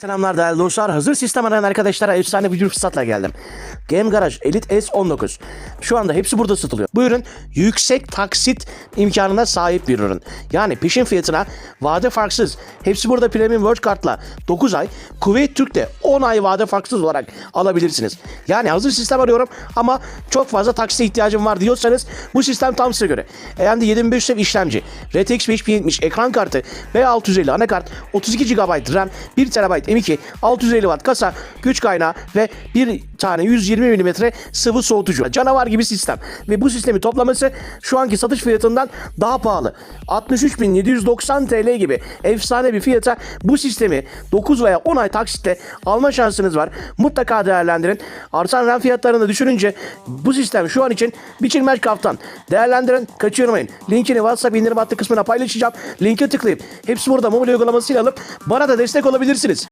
Selamlar değerli dostlar. Hazır sistem arayan arkadaşlara efsane bir fırsatla geldim. Game Garage Elite S19. Şu anda hepsi burada satılıyor. Bu ürün yüksek taksit imkanına sahip bir ürün. Yani peşin fiyatına vade farksız. Hepsi burada Premium World Kart'la 9 ay, Kuveyt Türk'te 10 ay vade farksız olarak alabilirsiniz. Yani hazır sistem arıyorum ama çok fazla taksite ihtiyacım var diyorsanız bu sistem tam size göre. AMD 7500 işlemci, RTX 5070 ekran kartı ve 650 anakart, 32 GB RAM, 1 TB M2, 650 Watt kasa, güç kaynağı ve bir tane 120 mm sıvı soğutucu. Canavar gibi sistem. Ve bu sistemi toplaması şu anki satış fiyatından daha pahalı. 63.790 TL gibi efsane bir fiyata bu sistemi 9 veya 10 ay taksitle alma şansınız var. Mutlaka değerlendirin. Artan RAM fiyatlarını düşürünce bu sistem şu an için biçilmez kaftan. Değerlendirin, kaçırmayın. Linkini WhatsApp indirim hattı kısmına paylaşacağım. Linke tıklayıp hepsi burada mobil uygulamasıyla alıp bana da destek olabilirsiniz.